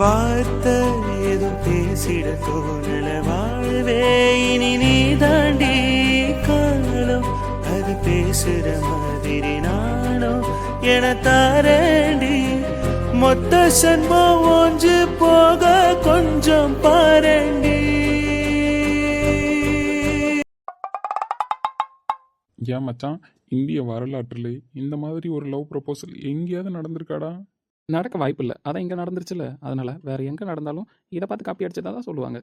வார்த்தை ஏதும் பேசிட தோணல. வாழ்வே இனி நீ தாண்டி காலம் அது பேசுற மாதிரி நானும் என தாரண்டி மொத்த சன்மம் ஒன்று போக கொஞ்சம் பாரண்டி. ஏன் மச்சான்? இந்திய வரலாற்றில் இந்த மாதிரி ஒரு லவ் ப்ரப்போசல் எங்கேயாவது நடந்திருக்காடா? நடக்க வாய்ப்பு இல்லை. அதான் இங்கே நடந்துருச்சுல அதனால வேற எங்கே நடந்தாலும் இதை பார்த்து காப்பி அடிச்சதா தான் சொல்லுவாங்க.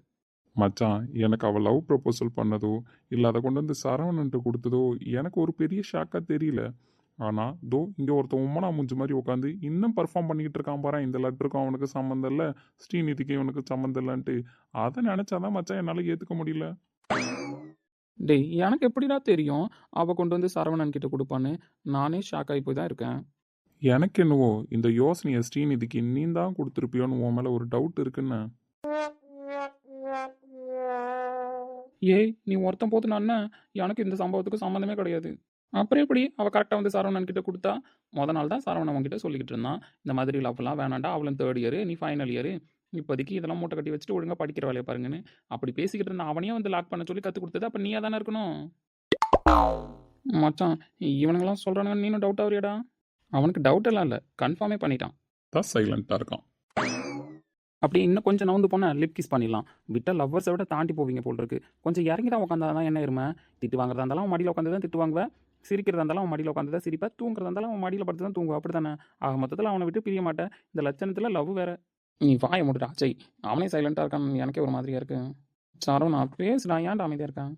மச்சான் எனக்கு அவள் லவ் ப்ரப்போசல் பண்ணதோ இல்லை அதை கொண்டு வந்து சரவணன்ட்டு கொடுத்ததோ எனக்கு ஒரு பெரிய ஷாக்காக தெரியல. ஆனால் தோ இங்கே ஒருத்தன் உம்மனா மூஞ்சி மாதிரி உட்காந்து இன்னும் பர்ஃபார்ம் பண்ணிக்கிட்டு இருக்கான் பாரு இந்த லெட்டருக்கும் அவனுக்கு சம்மந்தம் இல்லை. ஸ்ரீநிதிக்கும் இவனுக்கு சம்மந்தம் இல்லைன்ட்டு. அதை நினச்சாதான் மச்சான் என்னால் ஏற்றுக்க முடியல. டேய் எனக்கு எப்படிடா தெரியும்? அவ கொண்டு வந்து சரவணன் கிட்ட கொடுப்பான்னு. நானே ஷாக் ஆகி போய் தான் இருக்கேன். எனக்கு என்னவோ இந்த யோசனையை ஸ்ரீநிதிக்கு நீ தான் கொடுத்துருப்பியோன்னு உன் மேலே ஒரு டவுட் இருக்குன்னு. ஏய் நீ ஒருத்தன் போது நான் எனக்கு இந்த சம்பவத்துக்கு சம்மந்தமே கிடையாது. அப்புறம் எப்படி அவள் கரெக்டாக வந்து சரவணன் கிட்ட கொடுத்தா? மொதல் நாள் தான் சரவணன் அவங்ககிட்ட சொல்லிக்கிட்டு இருந்தான். இந்த மாதிரி லவ்லாம் வேணாண்டா அவளும் தேர்ட் இயர் நீ ஃபைனல் இயர் இப்போதைக்கு இதெல்லாம் மூட்டை கட்டி வச்சுட்டு ஒழுங்காக படிக்கிற வேலையை பாருங்கன்னு. அப்படி பேசிக்கிட்டு இருந்தா அவனையும் வந்து லாக் பண்ண சொல்லி கற்றுக் கொடுத்தது அப்போ நீயா தானே இருக்கணும்? மச்சான் இவனுங்களாம் சொல்கிறானுங்க நீனும் டவுட் ஆகுறியடா. அவனுக்கு டவுட் எல்லாம் இல்லை. கன்ஃபார்மே பண்ணிட்டான். தான் சைலண்ட்டாக இருக்கான். அப்படி இன்னும் கொஞ்சம் நவுந்து போனால் லிப் கிஸ் பண்ணிடலாம். விட்ட லவ்வர்ஸை விட தாண்டி போவீங்க போல் இருக்கு. கொஞ்சம் இறங்கி தான் உட்காந்தா தான் என்ன இருமை? திட்டு வாங்குறதா இருந்தாலும் அவன் மடியில் உட்காந்து தான் திட்டு வாங்குவேன் சிரிக்கிறதா இருந்தாலும் அவன் மடியில் உட்காந்து தான் சிரிப்பேன் தூங்குறதா இருந்தாலும் அவன் மடியில் படுத்து தான் தூங்குவா. அப்படி தானே ஆக மொத்தத்தில் அவனை விட்டு பிரிய மாட்டேன். இந்த லட்சணத்தில் லவ் வேற. நீ வாய முடுடா. சை அவனே சைலண்ட்டாக இருக்கான் எனக்கே ஒரு மாதிரியா இருக்கு. சாரும் நான் பேசுடா ஏன்டா அமைதியாக இருக்கான்?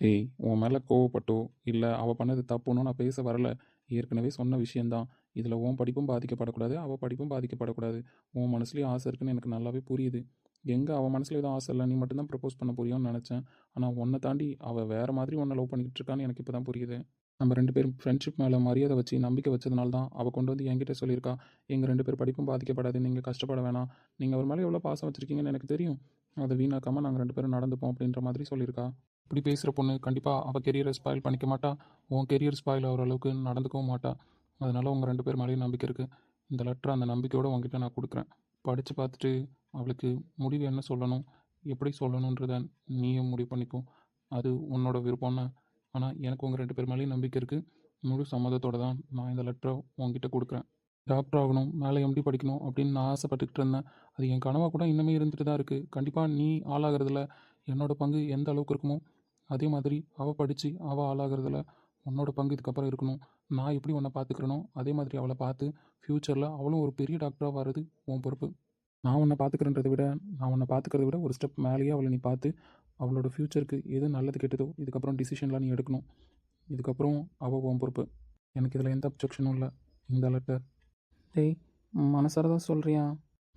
ஏய் உன் மேலே கோவப்பட்டோ இல்லை அவள் பண்ணது தப்புன்னு நான் பேச வரல. ஏற்கனவே சொன்ன விஷயந்தான். இதில் உன் படிப்பும் பாதிக்கப்படக்கூடாது அவள் படிப்பும் பாதிக்கப்படக்கூடாது. உன் மனசுலேயும் ஆசை இருக்குன்னு எனக்கு நல்லாவே புரியுது. எங்கே அவள் மனசில் எதுவும் ஆசை இல்லை நீ மட்டும்தான் ப்ரப்போஸ் பண்ண புரியும்னு நினச்சேன். ஆனால் உன்னை தாண்டி அவள் வேறு மாதிரி உன்னை லவ் பண்ணிக்கிட்டு இருக்கான்னு எனக்கு இப்போ தான் புரியுது. நம்ம ரெண்டு பேரும் ஃப்ரெண்ட்ஷிப் மேலே மரியாதை வச்சு நம்பிக்கை வச்சதுனால தான் அவள் கொண்டு வந்து என்கிட்ட சொல்லியிருக்கா. எங்கள் ரெண்டு பேர் படிப்பும் பாதிக்கப்படாது நீங்கள் கஷ்டப்பட வேணாம். நீங்கள் அவர் மேலே எவ்வளோ பாசம் வச்சுருக்கீங்கன்னு எனக்கு தெரியும். அதை வீணாக்காமல் நாங்கள் ரெண்டு பேரும் நடந்துப்போம் அப்படின்ற மாதிரி சொல்லியிருக்கா. இப்படி பேசுகிற பொண்ணு கண்டிப்பாக அவள் கெரியரை ஸ்பாயில் பண்ணிக்க மாட்டா. உன் கெரியர் ஸ்பாயில் ஆகிற அளவுக்கு நடந்துக்கவும் மாட்டா. அதனால் உங்கள் ரெண்டு பேர் மேலேயும் நம்பிக்கை இருக்குது இந்த லெட்டர் அந்த நம்பிக்கையோடு உங்ககிட்ட நான் கொடுக்குறேன். படித்து பார்த்துட்டு அவளுக்கு முடிவு என்ன சொல்லணும் எப்படி சொல்லணுன்றத நீயும் முடிவு பண்ணிக்கும் அது உன்னோட விருப்பம்னு ஆனால் எனக்கு உங்கள் ரெண்டு பேர் மேலேயும் நம்பிக்கை இருக்குது முழு சம்மதத்தோடு தான் நான் இந்த லெட்டரை உங்ககிட்ட கொடுக்குறேன். டாக்டர் ஆகணும் மேலே எம்டி படிக்கணும் அப்படின்னு நான் ஆசைப்பட்டுக்கிட்டு இருந்தேன். அது என் கனவாக கூட இன்னுமே இருந்துட்டு தான் இருக்குது கண்டிப்பாக நீ ஆளாகிறதுல என்னோடய பங்கு எந்த அளவுக்கு இருக்குமோ அதே மாதிரி அவள் படித்து அவள் ஆளாகிறதுல உன்னோட பங்கு இதுக்கப்புறம் இருக்கணும். நான் எப்படி உன்னை பார்த்துக்கிறனோ அதே மாதிரி அவளை பார்த்து ஃப்யூச்சரில் அவளும் ஒரு பெரிய டாக்டராக வர்றது உன் பொறுப்பு. நான் உன்னை பார்த்துக்கிறேன்றதை விட நான் உன்னை பார்த்துக்கிறத விட ஒரு ஸ்டெப் மேலேயே அவளை நீ பார்த்து அவளோட ஃப்யூச்சருக்கு எது நல்லது கெட்டதோ இதுக்கப்புறம் டிசிஷன்லாம் நீ எடுக்கணும். இதுக்கப்புறம் அவள் உன் பொறுப்பு. எனக்கு இதில் எந்த அப்ஜெக்ஷனும் இல்லை. இந்த லெட்டர் டேய் மனசார தான் சொல்கிறியா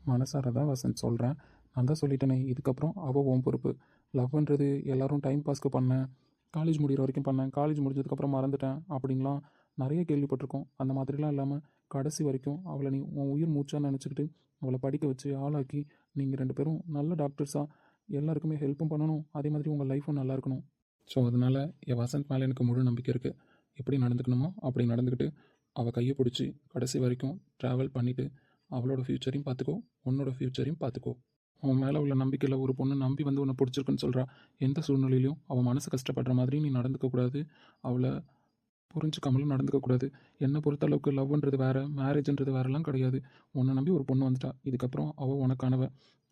மனசார தான் வசந்த் சொல்கிறேன் நான் தான் சொல்லிட்டேனே இதுக்கப்புறம் அவள் உன் பொறுப்பு. லவ்ன்றது எல்லாரும் டைம் பாஸ்க்கு பண்ணேன் காலேஜ் முடிகிற வரைக்கும் பண்ணேன் காலேஜ் முடிஞ்சதுக்கப்புறம் மறந்துட்டேன் அப்படின்லாம் நிறைய கேள்விப்பட்டிருக்கோம். அந்த மாதிரிலாம் இல்லாமல் கடைசி வரைக்கும் அவளை நீ உன் உயிர் மூச்சாக நினச்சிக்கிட்டு அவளை படிக்க வச்சு ஆளாக்கி நீங்கள் ரெண்டு பேரும் நல்ல டாக்டர்ஸாக எல்லாருக்குமே ஹெல்ப்பும் பண்ணணும். அதே மாதிரி உங்கள் லைஃப்பும் நல்லா இருக்கணும். ஸோ அதனால் என் வசந்த் மேலே எனக்கு முழு நம்பிக்கை இருக்குது எப்படி நடந்துக்கணுமோ அப்படி நடந்துக்கிட்டு அவள் கையை பிடிச்சி கடைசி வரைக்கும் ட்ராவல் பண்ணிவிட்டு அவளோட ஃப்யூச்சரையும் பார்த்துக்கோ உன்னோட ஃப்யூச்சரையும் பார்த்துக்கோ அவன் மேலே உள்ள நம்பிக்கையில் ஒரு பொண்ணு நம்பி வந்து உன்னை பிடிச்சிருக்குன்னு சொல்கிறா எந்த சூழ்நிலையிலையும் அவள் மனசு கஷ்டப்படுற மாதிரி நீ நடந்துக்கக்கூடாது. அவளை புரிஞ்சுக்காமலும் நடந்துக்கக்கூடாது என்னை பொறுத்த அளவுக்கு லவ்ன்றது வேறு மேரேஜ்ன்றது வேறெல்லாம் கிடையாது. உன்னை நம்பி ஒரு பொண்ணு வந்துட்டா இதுக்கப்புறம் அவள் உனக்கானவ.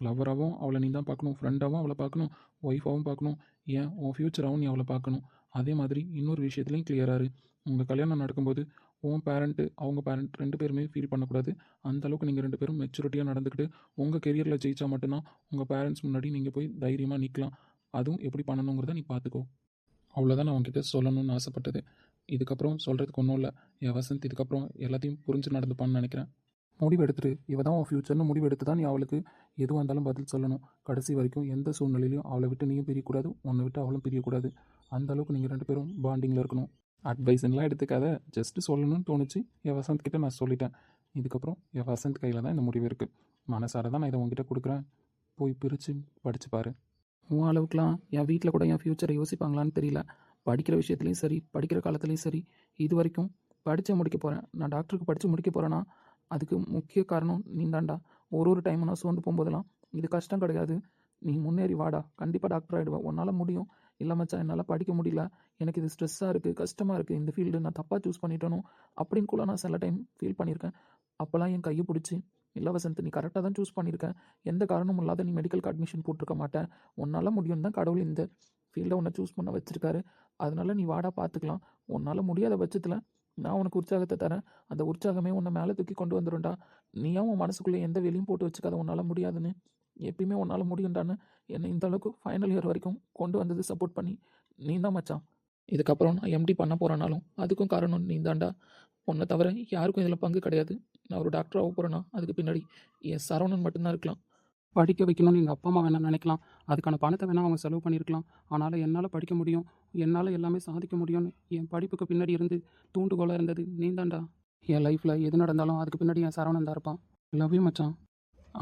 லவ்வராகவும் அவளை நீ தான் பார்க்கணும் ஃப்ரெண்டாகவும் அவளை பார்க்கணும் ஒய்ஃபாகவும் பார்க்கணும் ஏன் உன் ஃப்யூச்சராகவும் நீ அவளை பார்க்கணும். அதே மாதிரி இன்னொரு விஷயத்துலையும் கிளியராரு உங்கள் கல்யாணம் நடக்கும்போது உன் பேரண்ட்டு அவங்க பேரண்ட் ரெண்டு பேருமே ஃபீல் பண்ணக்கூடாது. அந்த அளவுக்கு நீங்கள் ரெண்டு பேரும் மெச்சூரிட்டியாக நடந்துக்கிட்டு உங்கள் கெரியரில் ஜெயிச்சா மட்டும்தான் உங்கள் பேரண்ட்ஸ் முன்னாடி நீங்கள் போய் தைரியமாக நிற்கலாம் அதுவும் எப்படி பண்ணணுங்கிறத நீ பார்த்துக்கோ. அவ்வளோதான் நான் உங்ககிட்ட சொல்லணும்னு ஆசைப்பட்டது. இதுக்கப்புறம் சொல்கிறதுக்கு ஒன்றும் இல்லை. என் வசந்த் இதுக்கப்புறம் எல்லாத்தையும் புரிஞ்சு நடந்துப்பான்னு நினைக்கிறேன். முடிவு எடுத்துட்டு இவ தான் உன் ஃப்யூச்சர்னு முடிவு எடுத்து தான் நீ அவளுக்கு? எதுவாக இருந்தாலும் பதில் சொல்லணும். கடைசி வரைக்கும் எந்த சூழ்நிலையிலையும் அவளை விட்டு நீயும் பிரியக்கூடாது உன்னை விட்டு அவளும் பிரியக்கூடாது. அந்த அளவுக்கு நீங்கள் ரெண்டு பேரும் பாண்டிங்கில் இருக்கணும். அட்வைஸ்லாம் எடுத்துக்காத. ஜஸ்ட்டு சொல்லணும்னு தோணுச்சு. என் வசந்த் கிட்ட நான் சொல்லிட்டேன். இதுக்கப்புறம் என் வசந்த் கையில் தான் இந்த முடிவு இருக்குது மனசார தான் நான் இதை உங்ககிட்ட கொடுக்குறேன். போய் பிரித்து படித்து பாரு. உன் அளவுக்குலாம் என் வீட்டில் கூட என் ஃப்யூச்சரை யோசிப்பாங்களான்னு தெரியல. படிக்கிற விஷயத்துலையும் சரி படிக்கிற காலத்துலேயும் சரி இது வரைக்கும் படித்து முடிக்க போகிறேன் நான் டாக்டருக்கு படித்து முடிக்க போகிறேன்னா அதுக்கு முக்கிய காரணம் நீ தாண்டா ஒரு ஒரு டைம் நான் சோர்ந்து போகும்போதெல்லாம் இது கஷ்டம் கிடையாது. நீ முன்னேறி வாடா. கண்டிப்பாக டாக்டர் ஆகிடுவேன் உன்னால் முடியும். இல்லை மச்சான் என்னால் படிக்க முடியல. எனக்கு இது ஸ்ட்ரெஸ்ஸாக இருக்குது கஷ்டமாக இருக்குது இந்த ஃபீல்டு நான் தப்பாக சூஸ் பண்ணிட்டேனோ அப்படின்னு கூட நான் சில டைம் ஃபீல் பண்ணியிருக்கேன். அப்போல்லாம் என் கையை பிடிச்சி இல்லை வசந்த் நீ கரெக்டாக தான் சூஸ் பண்ணியிருக்கேன் எந்த காரணமும் இல்லாத நீ மெடிக்கலுக்கு அட்மிஷன் போட்டிருக்க மாட்டேன் உன்னால் முடியும் தான் கடவுள் இந்த ஃபீல்டை உன்னை சூஸ் பண்ண வச்சுருக்காரு. அதனால நீ வாடா பார்த்துக்கலாம். உன்னால் முடியாத பட்சத்தில் நான் உனக்கு உற்சாகத்தை தரேன். அந்த உற்சாகமே உன்னை மேலே தூக்கி கொண்டு வந்துடும்டா நீயும் உன் மனசுக்குள்ளே எந்த வெளியும் போட்டு வச்சுக்காத உன்னால் முடியாதுன்னு எப்பயுமே உன்னால் முடியும்டான்னு என்னை இந்த அளவுக்கு ஃபைனல் இயர் வரைக்கும் கொண்டு வந்தது சப்போர்ட் பண்ணி. நீ தான் மச்சான். இதுக்கப்புறம் நான் எம்டி பண்ண போகிறனாலும் அதுக்கும் காரணம் நீ தான்டா. உன்னை தவிர யாருக்கும் இதில் பங்கு கிடையாது. நான் ஒரு டாக்டர் ஆக போகிறேன்னா அதுக்கு பின்னாடி என் சரவணன் மட்டும்தான் இருக்கலாம். படிக்க வைக்கணும்னு எங்கள் அப்பா அம்மா வேணா நினைக்கலாம். அதுக்கான பணத்தை வேணால் அவங்க செலவு பண்ணியிருக்கலாம். ஆனாலும் என்னால் படிக்க முடியும். என்னால் எல்லாமே சாதிக்க முடியும்னு என் படிப்புக்கு பின்னாடி இருந்து தூண்டுகோலாக இருந்தது. நீ தான்டா என் லைஃப்பில் எது நடந்தாலும் அதுக்கு பின்னாடி என் சரவணன் தான் இருப்பான். லவ் யூ மச்சான்.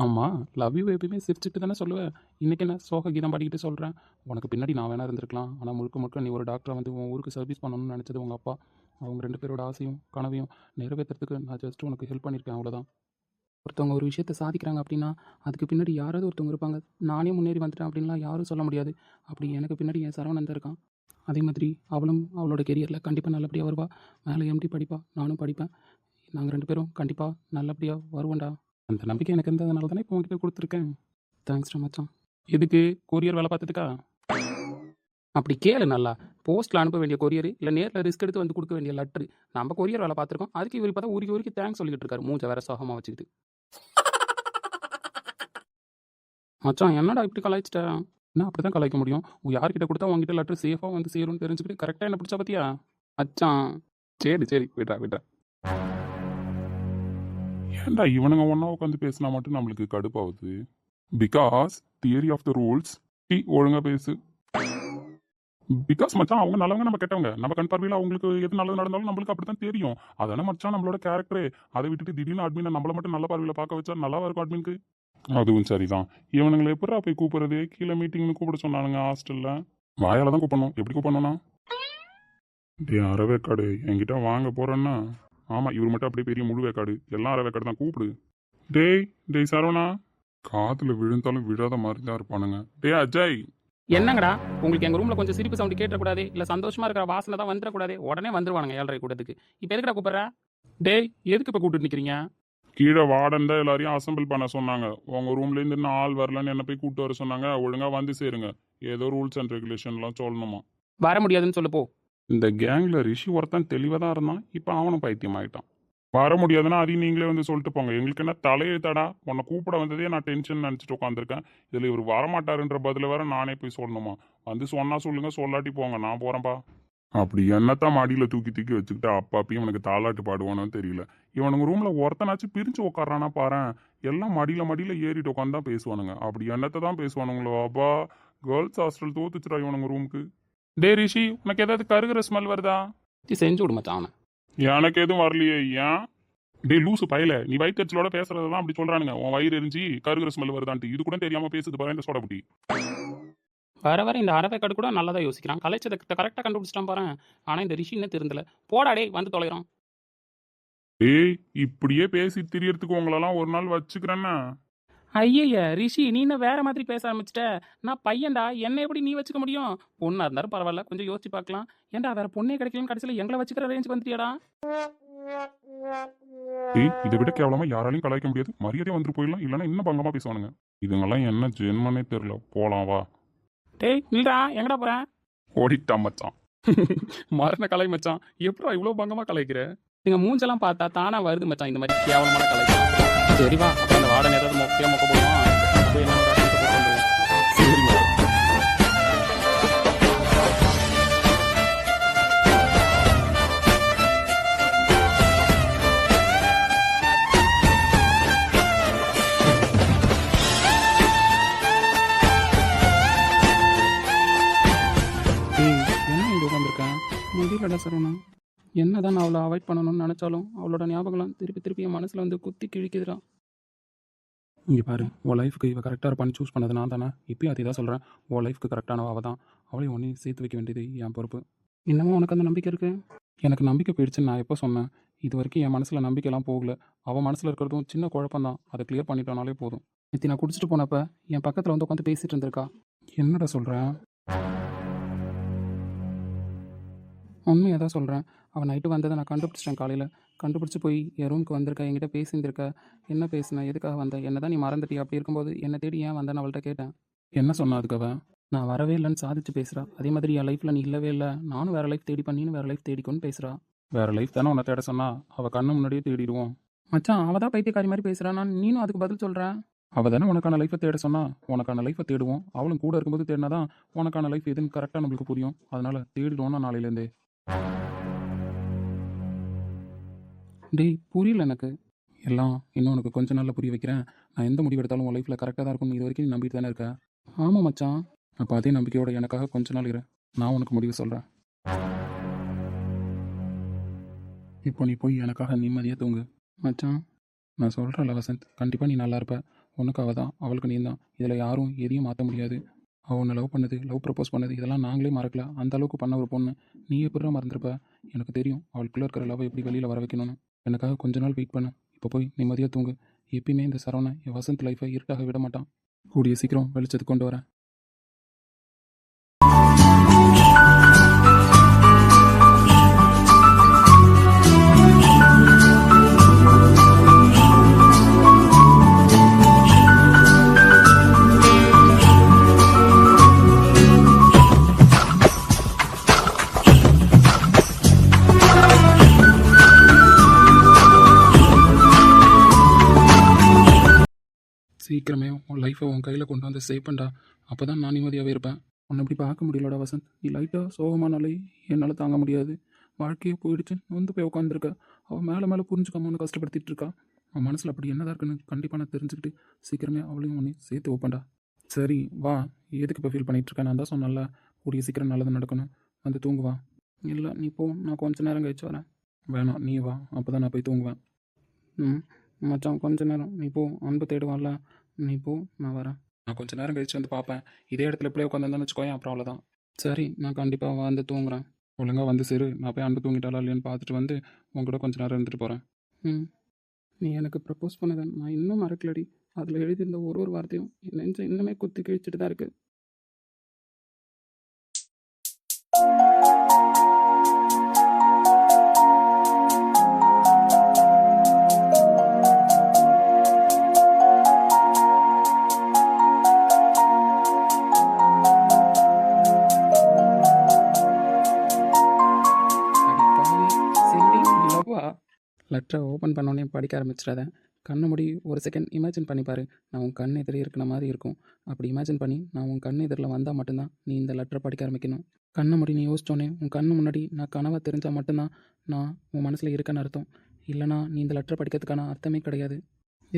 ஆமாம் லவ் யூ எப்பயுமே சிரிச்சிட்டு தானே சொல்லுவேன் இன்றைக்கி என்ன சோக கீதம் பாடிக்கிட்டு சொல்கிறேன் உனக்கு பின்னாடி நான் வேணா இருந்திருக்கலாம். ஆனால் முழுக்க முழுக்க நீ ஒரு டாக்டரை வந்து உன் ஊருக்கு சர்வீஸ் பண்ணணும்னு நினச்சது உங்கள் அப்பா. அவங்க ரெண்டு பேரோட ஆசையும் கனவையும் நிறைவேற்றுறதுக்கு நான் ஜஸ்ட் உனக்கு ஹெல்ப் பண்ணியிருக்கேன் அவ்வளோதான் ஒருத்தவங்க ஒரு விஷயத்தை சாதிக்கிறாங்க அப்படின்னா அதுக்கு பின்னாடி யாராவது ஒருத்தவங்க இருப்பாங்க. நானே முன்னேறி வந்துட்டேன் அப்படின்லாம் யாரும் சொல்ல முடியாது. அப்படி எனக்கு பின்னாடி என் சரவணன் இருக்கான். அதே மாதிரி அவளும் அவளோட கெரியரில் கண்டிப்பாக நல்லபடியாக வருவா. மேலே எம்டி படிப்பா. நானும் படிப்பேன். நாங்கள் ரெண்டு பேரும் கண்டிப்பாக நல்லபடியாக வருவோம்டா. அந்த நம்பிக்கை எனக்கு இருந்ததுனால தானே இப்போ உங்ககிட்ட கொடுத்துருக்கேன். தேங்க்ஸ் மச்சான். எதுக்கு? கொரியர் வேலை பார்த்ததுக்கா? அப்படி கேளு நல்லா. போஸ்ட்டில் அனுப்ப வேண்டிய கொரியர் இல்லை நேரில் ரிஸ்க் எடுத்து வந்து கொடுக்க வேண்டிய லெட்ரு நம்ம கொரியர் வேலை பார்த்துருக்கோம். அதுக்கு இவர் பார்த்தா உருக்கி உருக்கி தேங்க்ஸ் சொல்லிக்கிட்டு இருக்காரு. மூஞ்ச வேற சோகமாக வச்சுக்கிட்டு. மச்சான் என்னடா இப்படி கலாய்ச்சிட்டேன் என்ன அப்படி தான் கலாய்க்க முடியும்? உன் யார்கிட்ட கொடுத்தா உங்ககிட்ட லெட்ரு சேஃபாக வந்து சேரும்னு தெரிஞ்சுக்கிட்டு கரெக்டாக என்ன பிடிச்சா பார்த்தியா? மச்சான். சரி சரி விட்றா விட்றா. ஏன்டா இவனுங்க ஒன்றா உட்காந்து பேசினா மட்டும் நம்மளுக்கு கடுப்பாகுது? Because theory of the rules ஒழுங்காக ஒழுங்கா பேசு. பிகாஸ் மச்சான் அவங்க நல்லவங்க நம்ம கெட்டவங்க. நம்ம கண் பார்வையில் அவங்களுக்கு எது நல்லது நடந்தாலும் நம்மளுக்கு அப்படி தான் தெரியும். அதானே மச்சான் நம்மளோட கேரக்டரே அதை விட்டுட்டு திடீர்னு அட்மினை நம்மள மட்டும் நல்ல பார்வையில் பார்க்க வச்சா நல்லாவா இருக்கும் அட்மினுக்கு அதுவும் சரிதான். இவனுங்களை எப்படா போய் கூப்பிடுறது? கீழே மீட்டிங்னு கூப்பிட சொன்னானுங்க ஹாஸ்டல்ல வாயால தான் கூப்பிடணும். எப்படி கூப்பிடணும்னா? டே அறவேக்காடு என்கிட்ட வாங்க போறேன்னா? ஆமா இவர் மட்டும் அப்படியே பெரிய முழு வேக்காடு எல்லாம் அறவேக்காடு தான் கூப்பிடு. டேய் டேய் சரவணா. காதுல விழுந்தாலும் விழாத மாதிரி தான் இருப்பானுங்க. டேய் அஜய். என்னங்கடா? உங்களுக்கு எங்கள் ரூமில் கொஞ்சம் சிரிப்பு சவுண்டு கேட்டக்கூடாது இல்லை சந்தோஷமாக இருக்கிற வாசனை தான் வந்துடக்கூடாது உடனே வந்துருவானுங்க ஏழரை கூட்டத்துக்கு. இப்போ எதுக்குடா கூப்பிட்ற? டேய் எதுக்கு இப்போ கூப்பிட்டு நிற்கிறீங்க கீழே வார்டன் தான் எல்லாரையும் அசெம்பிள் பண்ண சொன்னாங்க. உங்க ரூம்ல இருந்து இன்னும் ஆள் வரலன்னு என்ன போய் கூப்பிட்டு வர சொன்னாங்க. ஒழுங்கா வந்து சேருங்க. ஏதோ ரூல்ஸ் அண்ட் ரெகுலேஷன்லாம் சொல்லணுமா? வர முடியாதுன்னு சொல்லு போ. இந்த கேங்ல ரிஷி ஒருத்தன் தெளிவாக தான் இருந்தான் இப்போ அவனும் பைத்தியம் ஆயிட்டான் வர முடியாதுன்னா அதையும் நீங்களே வந்து சொல்லிட்டு போங்க. எங்களுக்கு என்ன தலையெழுத்தாடா உன்னை கூப்பிட வந்ததே நான் டென்ஷன் நினச்சிட்டு உட்காந்துருக்கேன் இதில் இவர் வரமாட்டாருன்ற பதில வேற நானே போய் சொல்லணுமா? வந்து சொன்னால் சொல்லுங்க சொல்லாட்டி போங்க. நான் போகிறேன்ப்பா அப்படி என்னத்தான் மடியில் தூக்கி தூக்கி வச்சுக்கிட்டு அப்பாப்பையும் இவனுக்கு தாலாட்டு பாடுவானு தெரியல. இவனுங்க ரூமில் ஒருத்தனாச்சும் பிரிஞ்சு உட்காரானா பாரேன். எல்லாம் மடியில் மடியில் ஏறிட்டு உட்காந்து தான் பேசுவானுங்க. அப்படி என்னத்தை தான் பேசுவானுங்களோ? அப்பா கேர்ள்ஸ் ஹாஸ்டல் தோத்துச்சுடா இவனுங்க ரூமுக்கு டே ரிஷி உனக்கு ஏதாவது கருகிற ஸ்மெல் வருதா? செஞ்சு விடுமா தானே எனக்கு எதுவும் வரலையே ஏன் டேய் லூசு பயல. நீ வயிற்றுச்சலோட பேசுறதெல்லாம் அப்படி சொல்றானுங்க. உன் வயிறு எரிஞ்சு கருகிற ஸ்மெல் வருதான்ட்டு. இது கூட தெரியாம பேசுது பாரு இந்த சோடா புட்டி. வர வர இந்த அரவைக்காடு கூட நல்லா தான் யோசிக்கிறான். கலைச்சதை கரெக்டாக கண்டுபிடிச்சிட்டான் பாரு. ஆனால் இந்த ரிஷி இன்னும் திருந்தல. போடா டேய் வந்து தொலைகிறான். டேய் இப்படியே பேசி திரியறதுக்கு உங்களெல்லாம் ஒரு நாள் வச்சுக்கிறேன்னா. ஐயய்ய ரிஷி நீ என்ன வேற மாதிரி பேச ஆரம்பிச்சிட்ட. நான் பையன்டா என்ன எப்படி நீ வச்சுக்க முடியும்? பொண்ணா இருந்தாலும் பரவாயில்ல கொஞ்சம் யோசிச்சு பார்க்கலாம். ஏன்டா வேற பொண்ணே கிடைக்கலன்னு கடைசியில் எங்களை வச்சுக்கிற ரேஞ்ச் வந்துட்டியாடா? டேய் இதை விட கேவலமா யாராலையும் கலாய்க்க முடியாது. மரியாதையா வந்துட்டு போயிடலாம் இல்லைன்னா இன்னும் பங்கமா பேசுவானுங்க. இதுங்கெல்லாம் என்ன ஜென்மனே தெரியல. போலாம் வா. டேய் நில்றா எங்கடா போற? ஓடிட்டா மச்சான். மரண கலை மச்சான். எப்படா இவ்வளோ பங்கமா கலைக்கிற நீங்க மூஞ்செல்லாம் பார்த்தா தானா வருது மச்சான். இந்த மாதிரி கேவலமான கலை. சரி வா. அப்போ அந்த வார்டன் ஏதாவது கேம மொக்க போடுவான் என்ன ஒரு முடியலடா சரவணா? அவளை அவாய்ட் பண்ணணும்னு நினச்சாலும் அவளோட ஞாபகம்லாம் திருப்பி திருப்பி என் மனசில் வந்து குத்தி கிழிக்குதுடா. இங்கே பாரு உன் லைஃப்க்கு இவ கரெக்டாக இருப்பான்னு சூஸ் பண்ணது நான் தானே. இப்பயும் அதே தான் சொல்கிறேன் உன் லைஃப்க்கு கரெக்டானவ அவள் தான். அவளையும் ஒன்றையும் சேர்த்து வைக்க வேண்டியது என் பொறுப்பு. இன்னமும் உனக்கு அந்த நம்பிக்கை இருக்குது எனக்கு நம்பிக்கை போயிடுச்சுன்னு நான் எப்போ சொன்னேன்? இது வரைக்கும் என் மனசில் நம்பிக்கைலாம் போகல. அவன் மனசில் இருக்கிறதும் சின்ன குழப்பம் தான் அதை கிளியர் பண்ணிட்டானாலே போதும். நேற்று நான் குடிச்சிட்டு போனப்ப என் பக்கத்தில் வந்து உட்காந்து பேசிகிட்டு இருந்திருக்கா? என்னடா சொல்கிறேன் உண்மையாக தான் சொல்கிறேன் அவன் நைட்டு வந்ததை நான் கண்டுபிடிச்சிட்டேன் காலையில். கண்டுபிடிச்சி போய் என் ரூமுக்கு வந்திருக்க என்கிட்ட பேசியிருந்திருக்க என்ன பேசின எதுக்காக வந்த என்ன தான் நீ மறந்துட்டி அப்படி இருக்கும்போது என்னை தேடி ஏன் வந்தேன்னு அவள்கிட்ட கேட்டேன். என்ன சொன்னா அதுக்கு அவன் நான் வரவே இல்லைன்னு சாதிச்சு பேசுகிறா அதே மாதிரி என் லைஃப்பில் நீ இல்லவே இல்லை. நானும் வேறு லைஃப் தேடி பண்ணின்னு வேறு லைஃப் தேடிக்கொன்னு பேசுகிறா வேறு லைஃப் தானே உன்னை தேட சொன்னா? அவள் கண்ணு முன்னாடியே தேடிடுவோம். மச்சான் அவள் தான் பைத்தியக்காரி மாதிரி பேசுகிறா நான் நீனும் அதுக்கு பதில் சொல்கிறேன் அவள் தானே உனக்கான லைஃப்பை தேட சொன்னா? உனக்கான லைஃப்பை தேடுவோம். அவளும் கூட இருக்கும்போது தேடினா தான் உனக்கான லைஃப் எதுன்னு கரெக்டாக நம்மளுக்கு புரியும். அதனால் தேடிடுவோம் நான் நாளையிலேருந்தே. டேய் புரியல எனக்கு. எல்லாம் இன்னும் உனக்கு கொஞ்ச நாளில் புரிய வைக்கிறேன். நான் எந்த முடிவு எடுத்தாலும் உன் லைஃப்பில் கரெக்டாக தான் இருக்கும். இது வரைக்கும் நீ நம்பிட்டு தானே இருக்க. ஆமாம் மச்சான். அப்போ அதே நம்பிக்கையோட எனக்காக கொஞ்ச நாள் இரு. நான் உனக்கு முடிவு சொல்கிறேன் இப்போ நீ போய் எனக்காக நிம்மதியாக தூங்கு. மச்சான் நான் சொல்கிறேன் வசந்த் கண்டிப்பாக நீ நல்லா இருப்ப. உனக்காக தான் அவளுக்கு நீ தான். இதில் யாரும் எதையும் மாற்ற முடியாது. அவள் உன்னை லவ் பண்ணது லவ் ப்ரப்போஸ் பண்ணது இதெல்லாம் நாங்களே மறக்கல. அந்த அளவுக்கு பண்ண ஒரு பொண்ணு. நீ எப்படிடா மறந்துருப்ப எனக்கு தெரியும் அவளுக்குள்ளே இருக்கிற லவ் எப்படி வெளியில் வர வைக்கணும்னு. எனக்காக கொஞ்ச நாள் வெயிட் பண்ண. இப்போ போய் நிம்மதியாக தூங்கு. எப்பயுமே இந்த சரவணன் என் வசந்த் லைஃப்பை இருட்டாக விட மாட்டான். கூடிய சீக்கிரம் வெளிச்சத்துக்கு கொண்டு வரேன். சீக்கிரமே உன் லைஃப்பை உன் கையில் கொண்டு வந்து சேவ் பண்ணா அப்போ தான் நான் நிம்மதியாகவே இருப்பேன். உன்னை இப்படி பார்க்க முடியலடா வசந்த். நீ லைட்டாக சோகமானாலே என்னால் தாங்க முடியாது. வாழ்க்கையே போயிடுச்சு வந்து போய் உட்காந்துருக்க அவள் மேலே மேலே புரிஞ்சுக்காமனு கஷ்டப்படுத்திட்டு இருக்கா. அவன் மனசில் அப்படி என்னதான் இருக்குன்னு கண்டிப்பாக நான் தெரிஞ்சுக்கிட்டு சீக்கிரமே அவளையும் உன்னை சேர்த்து வைப்பேன்டா. சரி வா. எதுக்கு இப்போ ஃபீல் பண்ணிகிட்ருக்கேன் நான் தான் சொன்னல கூடிய சீக்கிரம் நல்லது நடக்கணும். வந்து தூங்குவா இல்லை நீ போ. நான் கொஞ்ச நேரம் கழிச்சு வரேன். வேணாம் நீ வா. அப்போ தான் நான் போய் தூங்குவேன். ம் மச்சான் கொஞ்ச நேரம். நீ போ. அன்பு தேடுவான்ல. நீ போ நான் வரேன். நான் கொஞ்ச நேரம் கழிச்சு வந்து பார்ப்பேன். இதே இடத்துல இப்படியே உட்காந்துருந்தேன்னு வச்சுக்கோயேன் அப்புறம் அவ்வளோதான் சரி நான் கண்டிப்பாக வந்து தூங்குறேன். ஒழுங்காக வந்து சரி நான் போய் அன்பு தூங்கிட்டாலா இல்லையான்னு பார்த்துட்டு வந்து உன் கூட கொஞ்ச நேரம் இருந்துட்டு போகிறேன் ம். நீ எனக்கு ப்ரப்போஸ் பண்ணதை நான் இன்னும் மறக்கலடி. அதில் எழுதியிருந்த ஒரு ஒரு வார்த்தையும் என் நெஞ்சை இன்னுமே குத்தி கிழிச்சிட்டு தான் இருக்குது லெட்டரை ஓப்பன் பண்ணோன்னே படிக்க ஆரம்பிச்சிடாத. கண்ணை முடி ஒரு செகண்ட் இமேஜின் பண்ணி பாரு. நான் உன் கண் எதிரே இருக்கிற மாதிரி இருக்கும். அப்படி இமேஜின் பண்ணி நான் உன் கண் எதிரில் வந்தால் மட்டும்தான் நீ இந்த லெட்டரை படிக்க ஆரம்பிக்கணும். கண்ணை முடி நீ யோசிச்சோன்னே உன் கண்ணு முன்னாடி நான் கனவை தெரிஞ்சால் மட்டும்தான் நான் உன் மனசில் இருக்கேன்னு அர்த்தம். இல்லைனா நீ இந்த லெட்டரை படிக்கிறதுக்கான அர்த்தமே கிடையாது.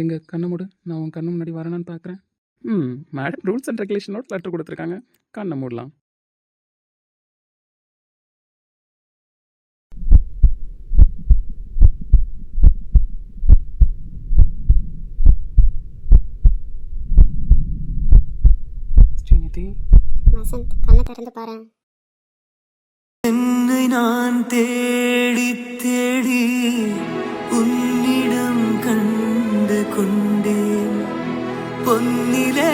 எங்கள் கண்ணை மூடு. நான் உன் கண்ணு முன்னாடி வரணும்னு பார்க்குறேன் ம் மேடம் ரூல்ஸ் அண்ட் ரெகுலேஷனோட லெட்டர் கொடுத்துருக்காங்க. கண்ணை மூடலாம் ஸ்ரீநிதி வசந்த் கண்ணை திறந்து பாரு என்னை நான் தேடி தேடி உன்னிடம் கண்டு கொண்டேன். பொன்னிலே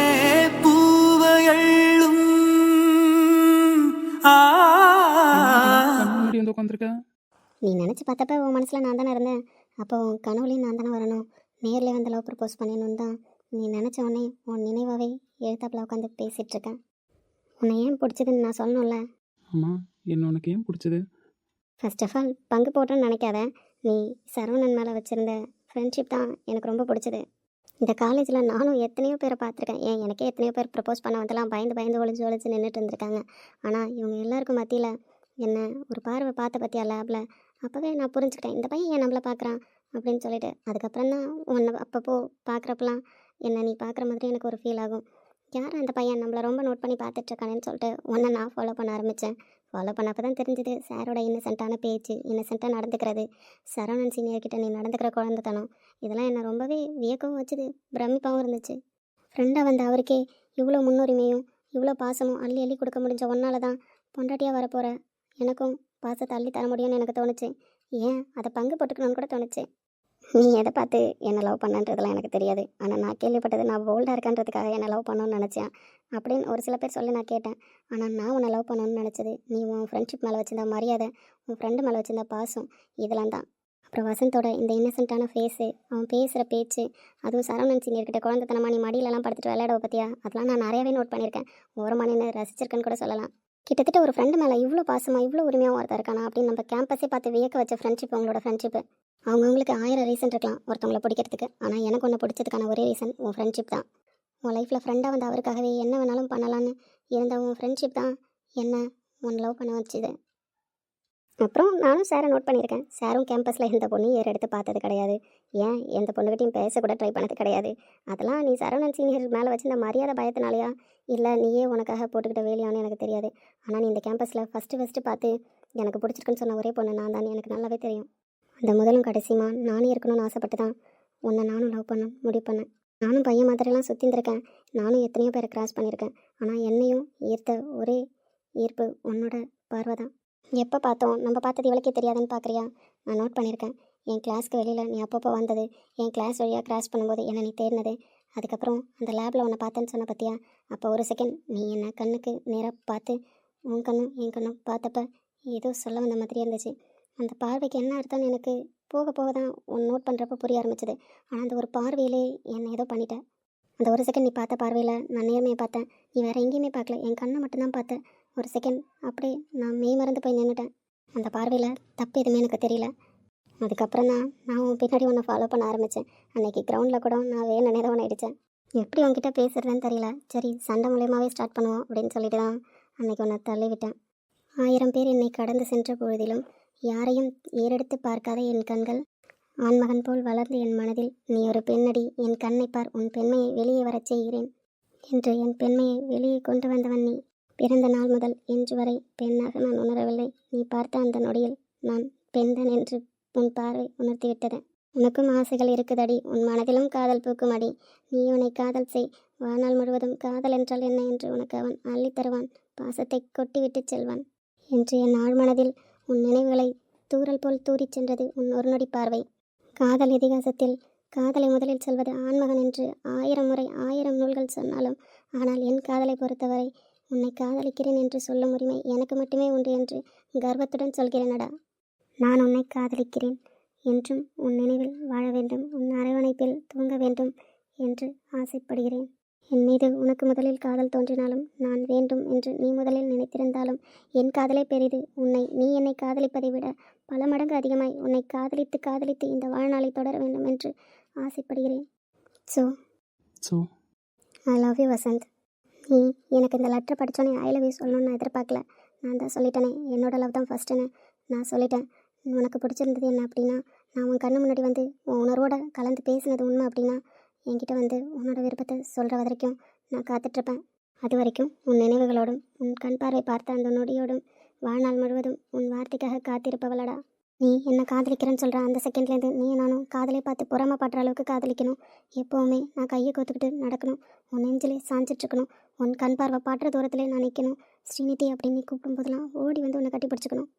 பூவையள்ளும் முன்னாடி வந்து உட்காந்துருக்க நீ நினச்சி பார்த்தப்ப உன் மனசில் நான் தானே இருந்தேன். அப்போ உன் கனவுலையும் நான் தானே வரணும். நேரில் வந்து லவ் ப்ரப்போஸ் பண்ணணும் தான். நீ நினச்ச உடனே உன் நினைவாகவே எழுத்தாப்பில் உட்காந்து பேசிகிட்டு இருக்கேன். உன்னை ஏன் பிடிச்சதுன்னு நான் சொல்லணும்ல? ஆமாம் என்ன உனக்கு ஏன் பிடிச்சது? ஃபர்ஸ்ட் ஆஃப் ஆல் பங்கு போட்டோன்னு நினைக்காத. நீ சரவணன் மேலே வச்சுருந்த ஃப்ரெண்ட்ஷிப் தான் எனக்கு ரொம்ப பிடிச்சது. இந்த காலேஜில் நானும் எத்தனையோ பேரை பார்த்துருக்கேன். ஏன் எனக்கே எத்தனையோ பேர் ப்ரப்போஸ் பண்ண வந்தெல்லாம் பயந்து பயந்து ஒளிஞ்சு ஒளிஞ்சு நின்றுட்டு இருந்திருக்காங்க. ஆனால் இவங்க எல்லாருக்கும் மத்தியில் என்ன ஒரு பார்வை பார்த்த பற்றியா லேபில் அப்போவே நான் புரிஞ்சுக்கிட்டேன். இந்த பையன் ஏன் நம்மளை பார்க்குறான்? அப்படின்னு சொல்லிட்டு. அதுக்கப்புறம் தான் உன்னை அப்பப்போ பார்க்குறப்பெல்லாம் என்னை நீ பார்க்குற மாதிரி எனக்கு ஒரு ஃபீல் ஆகும். யார் அந்த பையன்? நம்மளை ரொம்ப நோட் பண்ணி பார்த்துட்ருக்கானேன்னு சொல்லிட்டு உன்னை நான் ஃபாலோ பண்ண ஆரம்பித்தேன் ஃபாலோ பண்ணப்போ தான் தெரிஞ்சுது சாரோட இன்னசென்ட்டான பேச்சு இன்னசென்ட்டாக நடந்துக்கிறது சரவணன் சீனியர்கிட்ட நீ நடந்துக்கிற குழந்தைத்தனம் இதெல்லாம் என்னை ரொம்பவே வியக்கவும் வச்சுது பிரமிப்பாகவும் இருந்துச்சு. ஃப்ரெண்டாக வந்த அவருக்கே இவ்வளோ முன்னுரிமையும் இவ்வளோ பாசமும் அள்ளி அள்ளி கொடுக்க முடிஞ்ச ஒன்னால தான் பொண்டாட்டியாக வரப்போகிற எனக்கும் பாசத்தை அள்ளி தர முடியும்னு எனக்கு தோணுச்சு. ஏன்? அதை பங்கு போட்டுக்கணும்னு கூட தோணுச்சு. நீ எதை பார்த்து என்னை லவ் பண்ணன்றதெல்லாம் எனக்கு தெரியாது. ஆனால் நான் கேள்விப்பட்டது நான் போல்டாக இருக்கன்றதுக்காக என்னை லவ் பண்ணணும்னு நினச்சேன். அப்படின்னு ஒரு சில பேர் சொல்லி நான் கேட்டேன். ஆனால் நான் உன்னை லவ் பண்ணணும்னு நினச்சது நீ உன் ஃப்ரெண்ட்ஷிப் மேலே வச்சிருந்த மரியாதை உன் ஃப்ரெண்டு மேலே வச்சிருந்த பாசம் இதெல்லாம் தான். அப்புறம் வசந்தோட இந்த இன்னசென்ட்டான ஃபேஸு அவன் பேசுகிற பேச்சு அதுவும் சரவணன் சீனியர்கிட்ட குழந்தைத்தனமா நீ மடியிலலாம் படுத்துட்டு விளையாட பற்றியா அதெல்லாம் நான் நிறையவே நோட் பண்ணியிருக்கேன். ஓரமாக நின்று ரசிச்சிருக்கேன்னு கூட சொல்லலாம். கிட்டத்தட்ட ஒரு ஃப்ரெண்டு மேலே இவ்வளோ பாசமாக இவ்வளோ உரிமையாக ஒருத்தர் இருக்கானா அப்படின்னு நம்ம கேம்பஸே பார்த்து வியக்க வச்ச ஃப்ரெண்ட்ஷிப் உங்களோட ஃப்ரெண்ட்ஷிப்பு அவங்கவுங்களுக்கு ஆயிரம் ரீசன் இருக்கலாம் ஒருத்தவங்களை பிடிக்கிறதுக்கு. ஆனால் எனக்கு ஒன்று பிடிச்சதுக்கான ஒரே ரீசன் உன் ஃப்ரெண்ட்ஷிப் தான். உன் லைஃப்பில் ஃப்ரெண்டாக வந்து அவருக்காகவே என்ன வேணாலும் பண்ணலான்னு இருந்த உன் ஃப்ரெண்ட்ஷிப் தான் என்ன உன் லவ் பண்ண வச்சுது. அப்புறம் நானும் சாரை நோட் பண்ணியிருக்கேன். சாரும் கேம்பஸில் எந்த பொண்ணையும் ஏற எடுத்து பார்த்தது கிடையாது. ஏன்? எந்த பொண்ணுகிட்டையும் பேசக்கூட ட்ரை பண்ணது கிடையாது. அதெல்லாம் நீ சரவணன் சீனியர் மேலே வச்சிருந்த மரியாதை பயத்தினாலயா? இல்லை நீயே உனக்காக போட்டுக்கிட்ட வேலையான்னு எனக்கு தெரியாது. ஆனால் நீ இந்த கேம்பஸில் ஃபஸ்ட்டு ஃபஸ்ட்டு பார்த்து எனக்கு பிடிச்சிருக்குன்னு சொன்ன ஒரே பொண்ணு நான் தான். எனக்கு நல்லாவே தெரியும். அந்த முதலும் கடைசியுமா? நானும் இருக்கணும்னு ஆசைப்பட்டு தான் உன்னை நானும் லவ் பண்ண முடிவு பண்ணேன். நானும் பையன் மாதிரிலாம் சுற்றிந்திருக்கேன் நானும் எத்தனையோ பேரை கிராஸ் பண்ணியிருக்கேன். ஆனால் என்னையும் ஈர்த்த ஒரே ஈர்ப்பு உன்னோட பார்வை தான் எப்போ பார்த்தோம்? நம்ம பார்த்தது இவளுக்கே தெரியாதுன்னு பார்க்குறியா நான் நோட் பண்ணியிருக்கேன். என் கிளாஸ்க்கு வெளியில் நீ அப்பப்போ வந்தது. என் கிளாஸ் வழியாக கிராஸ் பண்ணும்போது என்னை நீ தேடினது. அதுக்கப்புறம் அந்த லேபில் உன்னை பார்த்தேன்னு சொன்ன பார்த்தியா அப்போ ஒரு செகண்ட் நீ என்னை கண்ணுக்கு நேராக பார்த்து உன் கண்ணும் என் கண்ணும் பார்த்தப்ப ஏதோ சொல்ல வந்த மாதிரி இருந்துச்சு. அந்த பார்வைக்கு என்ன அர்த்தம்னு எனக்கு போக போக தான் உன் நோட் பண்ணுறப்ப புரிய ஆரம்பிச்சது. ஆனால் அந்த ஒரு பார்வையிலே என்னை ஏதோ பண்ணிட்டேன் அந்த ஒரு செகண்ட் நீ பார்த்த பார்வையில் நான் நேர்மையை பார்த்தேன். நீ வேறு எங்கேயுமே பார்க்கல. என் கண்ணை மட்டும்தான் பார்த்தேன் ஒரு செகண்ட் அப்படியே நான் மெய் மறந்து போய் நின்றுட்டேன் அந்த பார்வையில் தப்பு எதுவுமே எனக்கு தெரியல. அதுக்கப்புறம் தான் நான் உன் பின்னாடி உன்னை ஃபாலோ பண்ண ஆரம்பித்தேன் அன்னைக்கு கிரவுண்டில் கூட நான் வேணுனே தான் உன்னை அடித்தேன் எப்படி உன்கிட்ட பேசுகிறேன்னு தெரியல. சரி சண்டை மூலியமாகவே ஸ்டார்ட் பண்ணுவோம் அப்படின்னு சொல்லிட்டு தான் அன்னைக்கு உன்னை தள்ளிவிட்டேன். ஆயிரம் பேர் என்னை கடந்து சென்ற பொழுதிலும் யாரையும் ஏறெடுத்து பார்க்காத என் கண்கள். ஆண்மகன் போல் வளர்ந்து என் மனதில் நீ ஒரு பெண்ணடி என் கண்ணை பார் உன் பெண்மையை வெளியே வரச் செய்கிறேன் என்று என் பெண்மையை வெளியே கொண்டு வந்தவன் நீ. பிறந்த நாள் முதல் இன்று வரை பெண்ணாக நான் உணரவில்லை. நீ பார்த்த அந்த நொடியில் நான் பெண்தான் என்று உன் பார்வை உணர்த்திவிட்டது. உனக்கும் ஆசைகள் இருக்குதடி உன் மனதிலும் காதல் பூக்கும் அடி நீ உன்னை காதல் செய். வாழ்நாள் முழுவதும் காதல் என்றால் என்ன என்று உனக்கு அவன் அள்ளித் தருவான். பாசத்தை கொட்டிவிட்டு செல்வான் என்று என் ஆழ்மனதில் உன் நினைவுகளை தூறல் போல் தூறிச் சென்றது உன் ஒரு நொடி பார்வை. காதல் இதிகாசத்தில் காதலை முதலில் சொல்வது ஆண்மகன் என்று ஆயிரம் முறை ஆயிரம் நூல்கள் சொன்னாலும் ஆனால் என் காதலை பொறுத்தவரை உன்னை காதலிக்கிறேன் என்று சொல்லும் உரிமை எனக்கு மட்டுமே உண்டு என்று கர்வத்துடன் சொல்கிறேனடா. நான் உன்னை காதலிக்கிறேன் என்றும் உன் நினைவில் வாழ வேண்டும் உன் அரவணைப்பில் தூங்க வேண்டும் என்று ஆசைப்படுகிறேன். என் மீது உனக்கு முதலில் காதல் தோன்றினாலும் நான் வேண்டும் என்று நீ முதலில் நினைத்திருந்தாலும் என் காதலே பெரிது. உன்னை நீ என்னை காதலிப்பதை விட பல மடங்கு அதிகமாய் உன்னை காதலித்து காதலித்து இந்த வாழ்நாளை தொடர வேண்டும் என்று ஆசைப்படுகிறேன். So so I love you Vasanth. நீ எனக்கு இந்த லெட்டர் படித்தோன்னே ஐ லவ் யூ சொல்லணும்னு நான் எதிர்பார்க்கல. நான் தான் சொல்லிட்டேனே என்னோட லவ் தான் ஃபஸ்ட்டுன்னு நான் சொல்லிட்டேன். உனக்கு பிடிச்சிருந்தது என்ன அப்படின்னா நான் உன் கண்ணு முன்னாடி வந்து உன் உணர்வோட கலந்து பேசினது உண்மை அப்படின்னா என்கிட்ட வந்து உன்னோட விருப்பத்தை சொல்கிற வரைக்கும் நான் காத்துட்ருப்பேன். அது வரைக்கும் உன் நினைவுகளோடும் உன் கண் பார்வை பார்த்த அந்த நொடியோடும் வாழ்நாள் முழுவதும் உன் வார்த்தைக்காக காத்திருப்பவளடா. நீ என்ன காதலிக்கிறேன்னு சொல்கிற அந்த செகண்ட்லேருந்து நீ நானும் காதலை பார்த்து பொறாமப்படுற அளவுக்கு காதலிக்கணும். எப்போவுமே நான் கையை கோத்துக்கிட்டு நடக்கணும். உன் நெஞ்சிலே சாஞ்சிட்ருக்கணும். உன் கண் பார்வை பாட்டுற தூரத்தில் நான் நிற்கணும் ஸ்ரீநிதி அப்படின்னு நீ கூப்பிடும்போதெல்லாம் ஓடி வந்து உன்னை கட்டி பிடிச்சிக்கணும்.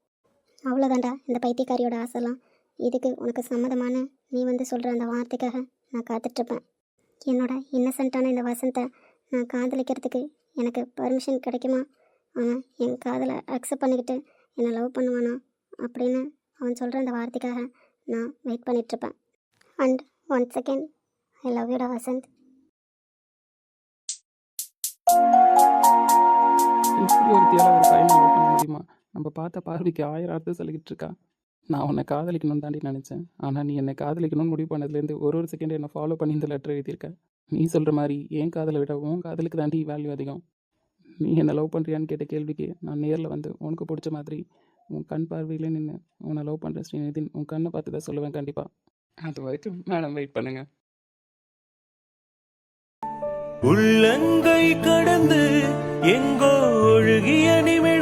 அவ்வளோதான்டா இந்த பைத்தியக்காரியோட ஆசைலாம். இதுக்கு உனக்கு சம்மதமான நீ வந்து சொல்கிற அந்த வார்த்தைக்காக நான் காத்துட்ருப்பேன். என்னோட இன்னசென்ட்டான இந்த வசந்தை நான் காதலிக்கிறதுக்கு எனக்கு பர்மிஷன் கிடைக்குமா? அவன் என் காதலை அக்செப்ட் பண்ணிக்கிட்டு என்னை லவ் பண்ணுவானா? அப்படின்னு அவன் சொல்கிற அந்த வார்த்தைக்காக நான் wait பண்ணிகிட்ருப்பேன் and one second I love யூடா Vasanth. இப்படி ஒரு தேவை ஒரு பையனை லவ் பண்ண முடியுமா நம்ம பார்த்த பார்வைக்கு ஆயிரம் அர்த்தம் சொல்லிக்கிட்டு இருக்கா? நான் உன்னை காதலிக்கணும்னு தாண்டி நினச்சேன். ஆனால் நீ என்னை காதலிக்கணும்னு முடிவு பண்ணதுலேருந்து ஒரு ஒரு செகண்ட் என்னை ஃபாலோ பண்ணி இந்த லெட்டர் எழுதியிருக்க. நீ சொல்கிற மாதிரி ஏன் காதலை விட உன் காதலுக்கு தாண்டி வேல்யூ அதிகம்? நீ என்னை லவ் பண்ணுறியான்னு கேட்ட கேள்விக்கு நான் நேரில் வந்து உனக்கு பிடிச்ச மாதிரி உன் கண் பார்வையிலே நின்று உன்னை லவ் பண்ணுற ஸ்ரீநிதின் உன் கண்ணை பார்த்து தான் சொல்லுவேன் கண்டிப்பாக அது வரைக்கும் மேடம் வெயிட் பண்ணுங்கள் உள்ளங்கை கடந்து எங்கோ ஒழுகிய நிமிடம்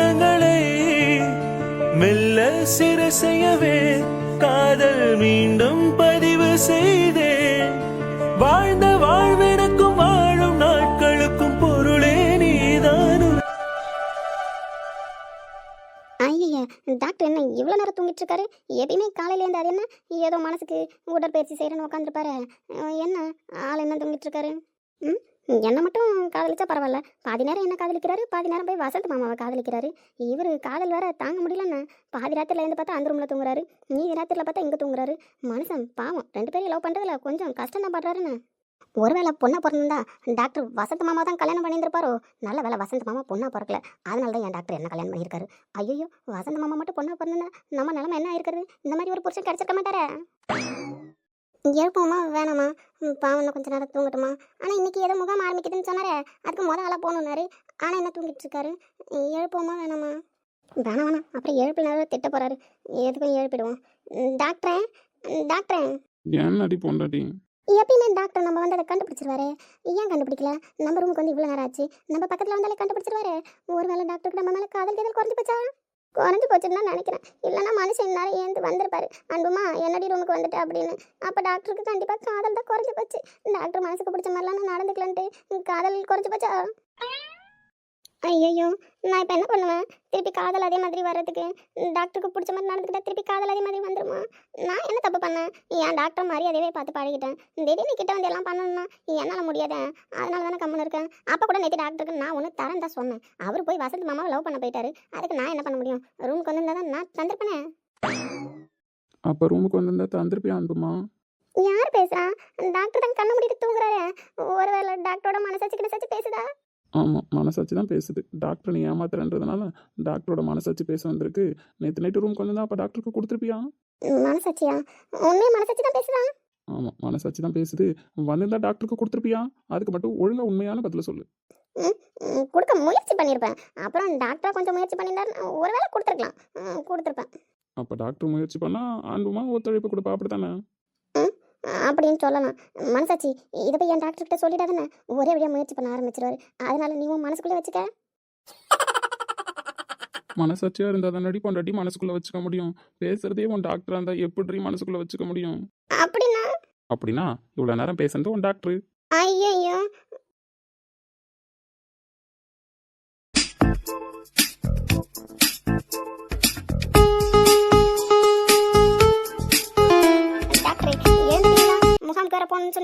மெல்ல சிறு செய்யவே காதல் மீண்டும் பதிவு செய்தே. வாழ்ந்த வாழ்வினுக்கும் வாழும் நாட்களுக்கும் பொருளே நீதானும் ஐய டாக்டர் என்ன இவ்வளோ நேரம் தூங்கிட்டு இருக்காரு காலையில இருந்தாரு அது என்ன? ஏதோ மனசுக்கு உடற்பயிற்சி செய்கிறேன்னு உட்காந்துருப்பாரு என்ன ஆள் என்ன தூங்கிட்டு இருக்காரு ம்? என்னை மட்டும் காதலிச்சா பரவாயில்ல. பாதி நேரம் என்ன காதலிக்கிறாரு? பாதி நேரம் போய் வசந்த் மாமாவை காதலிக்கிறாரு. இவர் காதல் வேற தாங்க முடியலன்னு பாதி ராத்திரில இருந்து பார்த்தா அந்த ரூமில் தூங்குறாரு. மீதி ராத்திரில பார்த்தா இங்கே தூங்குறாரு. மனுஷன் பாவம். ரெண்டு பேரும் லவ் பண்ணுறதுல கொஞ்சம் கஷ்டம் தான் படுறாருன்னு ஒருவேளை பொண்ணை பிறந்திருந்தா டாக்டர் வசந்த் மாமா தான் கல்யாணம் பண்ணியிருந்திருப்பாரோ? நல்ல வேலை வசந்த் மாமா பொண்ணாக பிறக்கல. அதனால தான் என் டாக்டர் என்ன கல்யாணம் பண்ணியிருக்காரு. ஐயோ வசந்த் மாமா மட்டும் பொண்ணாக பிறந்திருந்தா நம்ம நிலமை என்ன ஆயிருக்காரு இந்த மாதிரி ஒரு புருஷன் கிடச்சிருக்க மாட்டாரே? எழுப்போமா வேணாமா. பாவம் கொஞ்ச நேரம் தூங்கட்டுமா? ஆனால் இன்னைக்கு ஏதோ முகாம் ஆரம்பிக்குதுன்னு சொன்னாரே. அதுக்கு முத ஆளாக போகணுன்னாரு ஆனால் என்ன தூங்கிட்டு இருக்காரு எழுப்போமா வேணாமா. வேணாம் வேணாம். அப்புறம் எழுப்பு நேரம் திட்ட போறாரு. எதுக்கும் எழுப்பிடுவோம் டாக்டரே? டாக்டரே? என்னடி பொண்டாட்டி? எப்பயுமே டாக்டர் நம்ம வந்து அதை கண்டுபிடிச்சிருவாரு. ஏன் கண்டுபிடிக்கல? நம்ம ரூமுக்கு வந்து இவ்வளோ நேரம் ஆச்சு. நம்ம பக்கத்தில் வந்தாலே கண்டுபிடிச்சிருவாரு. ஒருவேளை டாக்டருக்கு நம்ம மேலே காதல் கேதல் குறைஞ்சு போச்சா? குறைஞ்சி போச்சுன்னு தான் நினைக்கிறேன். இல்லைன்னா மனுஷன் இந்நேரம் ஏந்து வந்திருப்பாரு. அன்புமா என்னடி ரூமுக்கு வந்துட்டு அப்படின்னு. அப்போ டாக்டருக்கு கண்டிப்பாக காதல் தான் குறைஞ்சி போச்சு. டாக்டர் மனசுக்கு பிடிச்ச மாதிரிலாம் நான் நடந்துக்கலன்ட்டு. காதல் குறைஞ்சி போச்சா? ஐயோ நான் இப்போ என்ன பண்ணுவேன்? திருப்பி காதல் அதே மாதிரி வர்றதுக்கு டாக்டருக்கு பிடிச்ச மாதிரி நடந்துக்கிட்டா திருப்பி காதல் அதே மாதிரி வந்துருமா? நான் என்ன தப்பு பண்ணேன்? என் டாக்டர் மாதிரி அதேவே பார்த்து பழகிட்டேன். திடீர்னு கிட்ட வந்து எல்லாம் பண்ணணும்னா என்னால் முடியாத? அதனால தானே கம்முன்னு இருக்கேன். அப்போ கூட நேற்று டாக்டருக்கு நான் ஒன்று தரேன் தான் சொன்னேன். அவர் போய் வசந்த் மாமாவை லவ் பண்ண போயிட்டாரு. அதுக்கு நான் என்ன பண்ண முடியும்? ரூமுக்கு வந்திருந்தா தான் நான் தந்திருப்பேனே? அப்போ ரூமுக்கு வந்திருந்தா தந்திருப்பியா அன்புமா? யார் பேசுறா? டாக்டர் தான் கண்ணு மூடிட்டு தூங்குறாரு. ஒருவேளை டாக்டரோட மனசாச்சு கிடச்சாச்சு பேசுதா? ஆமாம் மனசாட்சி தான் பேசுது. டாக்டர் நீ ஏமாத்துறன்றதுனால டாக்டரோட மனசாட்சி பேச வந்திருக்கு. நேற்று நைட்டு ரூமுக்கு வந்திருந்தா அப்போ டாக்டருக்கு கொடுத்துருப்பியா? மனசாட்சியா? உண்மையா மனசாட்சி தான் பேசுதா? ஆமாம் மனசாட்சி தான் பேசுது. வந்திருந்தா டாக்டருக்கு கொடுத்துருப்பியா? அதுக்கு மட்டும் ஒழுங்கா உண்மையான பதில சொல்லு. கொடுக்க முயற்சி பண்ணியிருப்பேன் அப்புறம் டாக்டர் கொஞ்சம் முயற்சி பண்ணியிருந்தாரு ஒருவேளை கொடுத்துருக்கலாம். கொடுத்துருப்பேன். அப்போ டாக்டர் முயற்சி பண்ணால் அன்புமா ஒத்துழைப்பு கொடுப்பா அப்படி தானே அப்படின்னு சொல்லலாம். மனசாட்சி இதை போய் என் டாக்டர்கிட்ட சொல்லிடாதானே ஒரே வழியாக முயற்சி பண்ண ஆரம்பிச்சிருவாரு. அதனால நீ உன் மனசுக்குள்ளே வச்சுக்க. மனசாட்சியாக இருந்தால் தான் நடி பொண்டாட்டி மனசுக்குள்ளே வச்சுக்க முடியும். பேசுறதே உன் டாக்டராக இருந்தால் எப்படி மனசுக்குள்ளே வச்சுக்க முடியும்? அப்படின்னா? அப்படின்னா இவ்வளோ நேரம் பேசுறது உன் டாக்டர் ஐயோ டாக்டரே,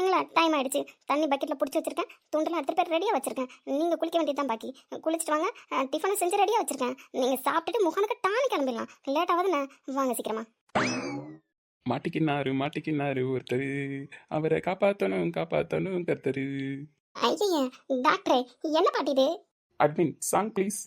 சொன்னீங்களா டைம் ஆயிடுச்சு. தண்ணி பக்கெட்ல பிடிச்சி வச்சிருக்கேன். துண்டெல்லாம் எடுத்துட்டு போய் ரெடியா வச்சிருக்கேன். நீங்க குளிக்க வேண்டியதுதான் பாக்கி. குளிச்சுட்டு வாங்க. டிஃபனை செஞ்சு ரெடியா வச்சிருக்கேன். நீங்க சாப்பிட்டுட்டு முகாமுக்கு டானு கிளம்பிடலாம். லேட் ஆகுதுண்ணே வாங்க சீக்கிரமா. மாட்டிக்கினாரு மாட்டிக்கினாரு ஒருத்தர். அவரை காப்பாற்றணும் காப்பாற்றணும் கர்த்தரு. ஐயா டாக்டரே என்ன பாட்டு இது? அட்மின் சாங் ப்ளீஸ்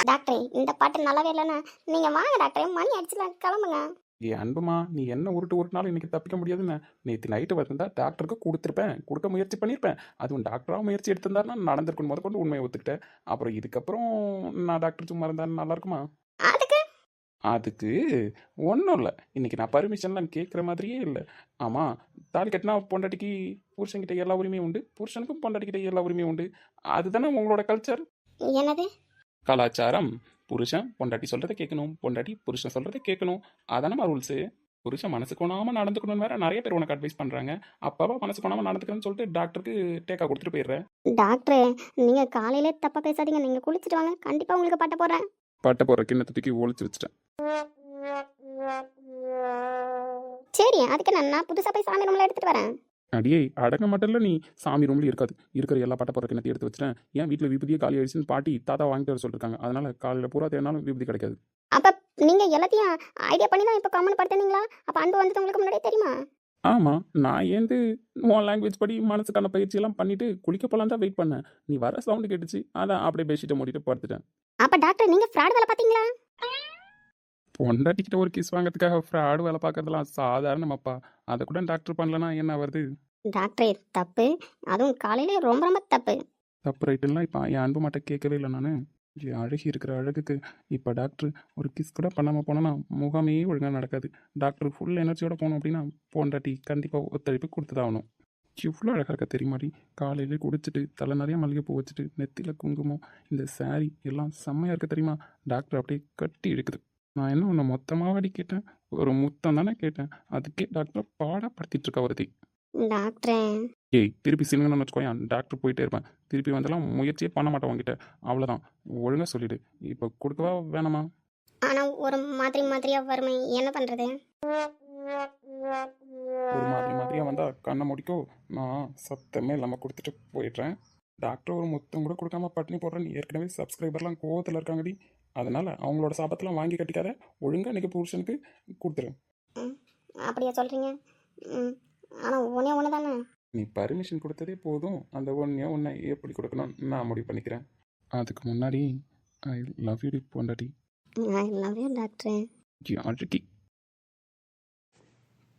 டாக்டரே இந்த பாட்டு நல்லாவே இல்லைண்ணா நீங்க வாங்க டாக்டரே மணி அடிச்சுல கிளம்புங்க. ஏ அன்புமா நீ என்ன உருட்டு உருட்டினாலும் இன்னைக்கு தப்பிக்க முடியாதுன்னு. நேற்று நைட்டு வந்திருந்தா டாக்டருக்கு கொடுத்துருப்பேன் கொடுக்க முயற்சி பண்ணியிருப்பேன் அதுவும் டாக்டராக முயற்சி எடுத்திருந்தாருன்னா நடந்திருக்கும் முத கொண்டு உண்மையை ஒத்துக்கிட்டேன். அப்புறம் இதுக்கப்புறம் நான் டாக்டர் சும்மா இருந்தா நல்லா இருக்குமா? அதுக்கு? அதுக்கு ஒன்றும் இல்லை. இன்னைக்கு நான் பர்மிஷன்லாம் கேட்குற மாதிரியே இல்லை. ஆமாம் தாலி கட்டினா பொண்டாட்டிக்கு புருஷன்கிட்ட எல்லா உரிமையும் உண்டு புருஷனுக்கும் பொண்டாட்டிக்கிட்ட எல்லா உரிமையும் உண்டு. அதுதானே உங்களோட கல்ச்சர் என்னது? கலாச்சாரம் புருஷன் பொண்டாட்டி சொல்கிறத கேட்கணும் பொண்டாட்டி புருஷன் சொல்கிறத கேட்கணும். அதானமா ரூல்ஸு புருஷன் மனசு கொணாமல் நடந்துக்கணும்னு வேற நிறைய பேர் உனக்கு அட்வைஸ் பண்ணுறாங்க அப்பப்போ மனசு கொணாமல் நடந்துக்கிறேன்னு சொல்லிட்டு டாக்டருக்கு டேக்கா கொடுத்துட்டு போயிடுறேன் டாக்டரே நீங்க காலையில தப்பா பேசாதீங்க. நீங்க குளிச்சுட்டு வாங்க. கண்டிப்பா உங்களுக்கு பாட்ட போடுறேன். பட்ட போகிற கிண்ணத்தை தூக்கி ஒழிச்சு வச்சிட்டேன். சரி அதுக்கு நான் நான் புதுசா போய் சாமி ரூம்ல எடுத்துட்டு வரேன். அடியே அடங்க மாட்டல நீ. சாமி ரூம்ல இருக்காது. இருக்கிற எல்லா பட்ட போகிற எடுத்து வச்சிட்டேன். ஏன் வீட்டில் விபூதியே காலி ஆயிடுச்சுன்னு பாட்டி தாத்தா வாங்கிட்டு வர சொல்லிருக்காங்க. அதனால காலையில் பூரா தேனாலும் விபூதி கிடைக்காது. அப்ப நீங்க எல்லாத்தையும் ஐடியா பண்ணி தான் இப்ப கமெண்ட் படுத்துனீங்களா? அப்ப அன்பு வந்தது உங்களுக்கு முன்னாடியே தெரியுமா? ஆமாம் நான் ஏந்து உன் லாங்குவேஜ் படி மனசுக்கான பயிற்சியெல்லாம் பண்ணிட்டு குளிக்க போலாம் தான் வெயிட் பண்ணேன். நீ வர சவுண்டு கேட்டுச்சு. அதான் அப்படியே பெட்ஷீட்டை மூடிட்டு படுத்துட்டேன். அப்ப டாக்டர் நீங்க ஃப்ராட் வேலை பாத்தீங்களா பொண்டாட்டிக்கிட்ட ஒரு கிஸ் வாங்குறதுக்காக ஃப்ராடு வேலை பார்க்கறதுலாம் சாதாரணமாப்பா. அதை கூட டாக்டர் பண்ணலனா என்ன வருது டாக்டரே தப்பு. அதுவும் காலையில ரொம்ப ரொம்ப தப்பு. தப்பு ரைட்டுலாம் இப்போ என் அன்பு மாட்ட கேட்கவே இல்லை நான். அழகி இருக்கிற அழகுக்கு இப்போ டாக்டர் ஒரு கிஸ் கூட பண்ணாமல் போனோன்னா முகாமே ஒழுங்காக நடக்காது. டாக்டர் ஃபுல் எனர்ஜியோட போனோம் அப்படின்னா பொண்டாட்டி கண்டிப்பாக ஒத்துழைப்பு கொடுத்து ஆகணும் இவ்வளோ அழகாக இருக்க தெரியுமாடி காலையிலே குடிச்சிட்டு தலை நிறைய மல்லிகைப்பூ வச்சுட்டு நெத்தியில் குங்குமம் இந்த saree எல்லாம் செம்மையாக இருக்க தெரியுமா? டாக்டர் அப்படியே கட்டி இழுக்குது. நான் என்ன உன்னை மொத்தமாக அடி கேட்டேன்? ஒரு முத்தம் தானே கேட்டேன். அதுக்கே டாக்டர் பாடப்படுத்திட்டு இருக்கா ஒருத்தி. டாக்டரே. ஏய் திருப்பி சினுங்கன்னு வச்சுக்கோயேன் டாக்டர் போயிட்டே இருப்பேன். திருப்பி வந்தெல்லாம் முயற்சியே பண்ண மாட்டேன் உங்ககிட்ட அவ்வளோதான் ஒழுங்காக சொல்லிடு. இப்போ கொடுக்கவா வேணாமா? ஆனால் ஒரு மாதிரி மாதிரியாக வருமே. என்ன பண்ணுறது ஒரு மாதிரி மாதிரியாக வந்தால் கண்ணை முடிக்கோ. நான் சத்தமே இல்லாமல் கொடுத்துட்டு போயிடுறேன். டாக்டர் ஒரு மொத்தம் கூட கொடுக்காம பட்டினி போடுறேன் ஏற்கனவே சப்ஸ்கிரைபர்லாம் கோவத்தில் இருக்காங்கடி. அதனால் அவங்களோட சாபத்தெல்லாம் வாங்கி கட்டிக்காத. ஒழுங்காக இன்றைக்கி புருஷனுக்கு கொடுத்துரு. அப்படியா சொல்கிறீங்க ம் ஆனால் ஒன்றே ஒன்று தானே? நீ பர்மிஷன் கொடுத்ததே போதும். அந்த ஒன்றையோ ஒன்றை எப்படி கொடுக்கணும்? நான் முடிவு பண்ணிக்கிறேன். அதுக்கு முன்னாடி ஐ லவ் யூ பொண்டாட்டி. ஐ லவ் யூ டாக்டரே. அழுக்கி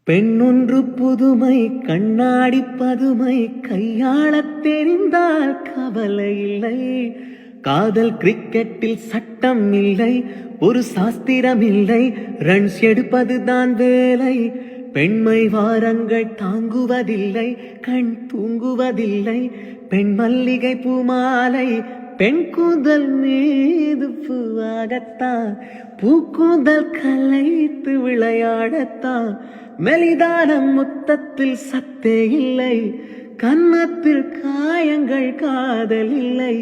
பெண்ணொன்று புதுமை கண்ணாடி பதுமை கையாளத் தெரிந்தால் கவலை இல்லை. காதல் கிரிக்கெட்டில் சட்டம் இல்லை ஒரு சாஸ்திரம் இல்லை ரன்ஸ் எடுப்பதுதான் வேலை. பெண்மை வாரங்கள் தாங்குவதில்லை கண் தூங்குவதில்லை. பெண் மல்லிகை பூமாலை பெண் கூந்தல் மீது பூவாகத்தான். பூக்கூந்தல் கலைத்து விளையாடத்தான். மெலிதான முத்தத்தில் சத்தே இல்லை கன்னத்தில் காயங்கள் காதல் இல்லை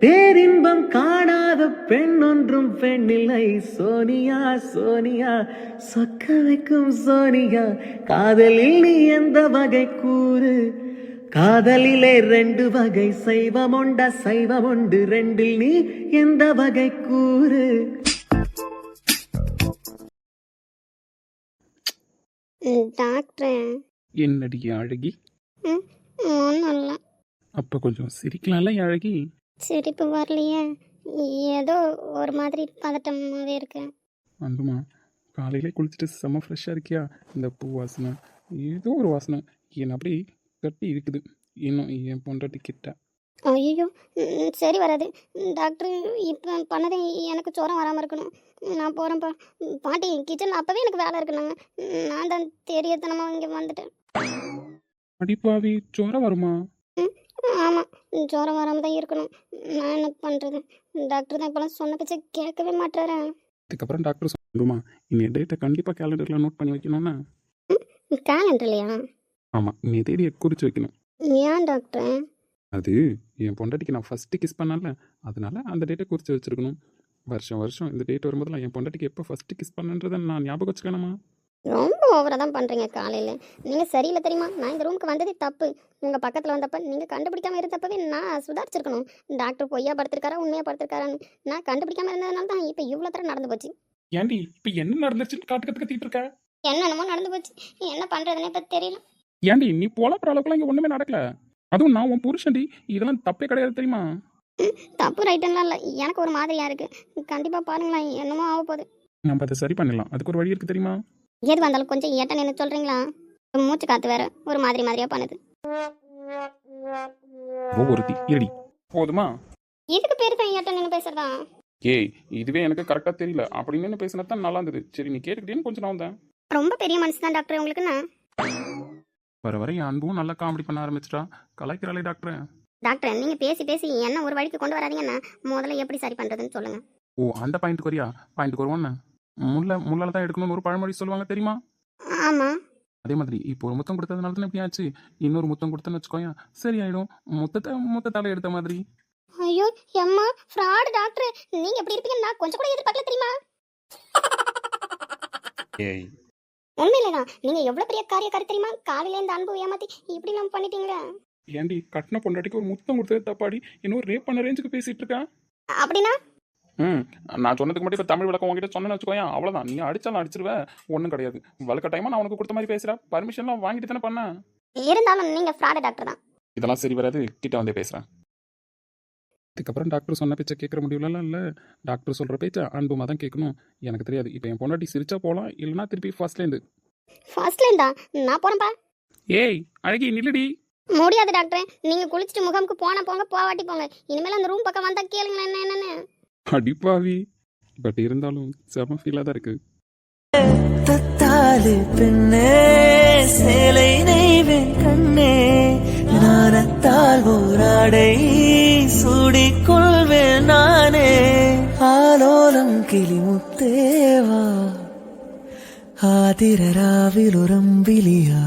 பேரின்பம் காணாத பெண் ஒன்றும் பெண்ணில்லை. சோனியா சோனியா சொக்க வைக்கும் சோனியா. காதலில் நீ எந்த வகை கூறு? காதலிலே ரெண்டு வகை சைவம் உண்ட சைவம் உண்டு. ரெண்டில் நீ எந்த வகை கூறு? டாக்டரே. என்னடி அழகி? அப்போ கொஞ்சம் சிரிக்கலாம்ல அழகி? சிரிப்பு வரலையே. ஏதோ ஒரு மாதிரி பதட்டமாகவே இருக்கு. அன்புமா காலையிலே குளிச்சுட்டு செம்ம ஃப்ரெஷ்ஷாக இருக்கியா? இந்த பூ வாசனை ஏதோ ஒரு வாசனை. என்னை அப்படி கட்டி இருக்குது. இன்னும் என் பொண்டாட்டி கிட்ட. ஐயோ சரி வராது. டாக்டர் இப்போ பண்ணதே எனக்கு ஜுரம் வராமல் இருக்கணும். நான் போகிறேன்ப்பா பாட்டி கிச்சனில் அப்போவே எனக்கு வேலை இருக்குனாங்க. நான் தான் தெரியத்தனமாக இங்கே வந்துட்டேன். அடிப்பாவி ஜுரம் வருமா? ஆமாம் ஜுரம் வராமல் தான் இருக்கணும். நான் என்ன பண்ணுறது டாக்டர் தான் இப்போலாம் சொன்ன பேச்சை கேட்கவே மாட்டாரா? இதுக்கப்புறம் டாக்டர் சொல்லுமா இனி டேட்டை கண்டிப்பாக கேலண்டரில் நோட் பண்ணி வைக்கணும்னா? கேலண்டர்லையா ஆமாம் நீ தேதியை குறித்து வைக்கணும். ஏன் டாக்டர் அது என் பொண்டாட்டிக்கு நான் ஃபஸ்ட்டு கிஸ் பண்ணல அதனால அந்த டேட்டை குறித்து வச்சிருக்கணும். வருஷம் வருஷம் இந்த டேட் வரும்போதெல்லாம் என் பொண்டாட்டிக்கு எப்போ ஃபஸ்ட்டு கிஸ் பண்ணன்றதை நான் ஞாபகம் வச்சுக்கணுமா? ரொம்ப ஓவராக தான் பண்ணுறீங்க காலையில். நீங்கள் சரியில்லை தெரியுமா? நான் இந்த ரூமுக்கு வந்ததே தப்பு. உங்கள் பக்கத்தில் வந்தப்ப நீங்கள் கண்டுபிடிக்காம இருந்தப்பவே நான் சுதாரிச்சிருக்கணும். டாக்டர் பொய்யா படுத்திருக்காரா உண்மையாக படுத்திருக்காரான்னு. நான் கண்டுபிடிக்காம இருந்ததுனால தான் இப்போ இவ்வளோ தரம் நடந்து போச்சு. ஏண்டி இப்போ என்ன நடந்துச்சுன்னு காட்டுக்கத்து கத்திட்டு இருக்க? என்னென்னமோ நடந்து போச்சு. என்ன பண்ணுறதுனே இப்போ தெரியல. ஏண்டி நீ போலப்புற அளவுக்குலாம் இங்கே ஒன்றுமே நடக்கல. அதுவும் நான் உன் புருஷன்டி. இதெல்லாம் தப்பே கிடையாது தெரியுமா? தப்பு ரைட்டெல்லாம் இல்லை. எனக்கு ஒரு மாதிரியாக இருக்குது கண்டிப்பாக பாருங்களேன் என்னமோ ஆக போகுது. நம்ம அதை சரி பண்ணிடலாம். அதுக்கு ஒரு வழி இருக்குது தெரியுமா? எது வந்தாலும் கொஞ்சம் ஏட்ட நின்று சொல்கிறீங்களா மூச்சு காற்று வேற ஒரு மாதிரி மாதிரியாக பண்ணுது. ஒவ்வொருத்தி இருடி. போதுமா? இதுக்கு பேர் தான் ஏட்ட நின்று பேசுறதா? ஏய் இதுவே எனக்கு கரெக்டாக தெரியல. அப்படின்னு பேசினது தான் நல்லா இருந்தது. சரி நீ கேட்டுக்கிட்டேன்னு கொஞ்சம் நான் வந்தேன். ரொம்ப பெரிய மனசு தான் டாக்டர் உங்களுக்குண்ணா வர வர என் அன்பும் நல்லா காமெடி பண்ண ஆரம்பிச்சிட்டா. கலாய்க்கிறாளே டாக்டர். டாக்டர் நீங்கள் பேசி பேசி என்ன ஒரு வழிக்கு கொண்டு வராதீங்கண்ணா முதல்ல எப்படி சரி பண்ணுறதுன்னு சொல்லுங்கள் ஓ அந்த பாயிண்ட்டுக்கு வரியா? பாயிண்ட்டுக்கு வருவோன்னு முல்லை முள்ளால தான் எடுக்கணும்னு ஒரு பழமொழி சொல்லுவாங்க தெரியுமா? ஆமாம் அதே மாதிரி இப்போ ஒரு முத்தம் கொடுத்ததுனால தானே இப்படி ஆச்சு. இன்னொரு முத்தம் கொடுத்தேன்னு வச்சுக்கோயேன் சரி ஆயிடும் முத்தத்தை முத்தத்தால எடுத்த மாதிரி. ஐயோ எம்மா ஃப்ராட் டாக்டர் நீங்கள் எப்படி இருப்பீங்கன்னு நான் கொஞ்சம் கூட எதிர்பார்க்கல தெரியுமா? ஏய். உண்மையிலே தான் நீங்கள் எவ்வளோ பெரிய காரியக்காரி தெரியுமா? காலையில இந்த அன்பு ஏமாற்றி இப்படிலாம் பண்ணிட்டீங்களே? ஏண்டி கட்டின பொண்டாட்டிக்கு ஒரு முத்தம் கொடுத்தது தப்பாடி. இன்னும் ரேப் பண்ண ரேஞ்சுக்கு பேசிட்டு இருக்கா? அப்படின்னா? ம். நான் சொன்னதுக்கு மட்டும் இப்போ தமிழ் விளக்கம் உங்ககிட்ட சொன்னேன்னு வச்சுக்கோயேன். அவ்வளோதான் நீ அடிச்சாலும் அடிச்சிருவேன் ஒன்றும் கிடையாது. வழக்க டைமாக நான் உனக்கு கொடுத்த மாதிரி பேசுகிறேன் பர்மிஷன்லாம் வாங்கிட்டு தானே பண்ணேன் இருந்தாலும் நீங்கள் ஃப்ராடு டாக்டர் தான். இதெல்லாம் சரி வராது. கிட்ட வந்தே பேசுகிறேன் இதுக்கப்புறம் டாக்டர் சொன்ன பேச்சை கேட்குற முடியலலாம் இல்லை. டாக்டர் சொல்கிற பேச்சை அன்புமா தான் கேட்கணும் எனக்கு தெரியாது. இப்போ என் பொண்டாட்டி சிரிச்சா போகலாம் இல்லைனா திருப்பி ஃபர்ஸ்ட்லேருந்து ஃபர்ஸ்ட்லேருந்தா நான் போகிறேன்ப்பா ஏய் அழகி நில்லுடி. முடியாது டாக்டர் நீங்கள் குளிச்சுட்டு முகாமுக்கு போன போங்க போவாட்டி போங்க. இனிமேல் அந்த ரூம் பக்கம் வந்தால் கேளுங்களேன் என்ன என்னன்னு. அடிப்பாவி பட் இருந்தாலும் செம ஃபீலாக தான் இருக்குது தத்தாலு பெண்ணே சேலை நெய்வேன் கண்ணே நாணத்தால் ஓராடை சூடிக்கொள்வேன் நானே. ஆலோலம் கிளிமுத்தேவா ஆதிரராவில் உரம்பிலியா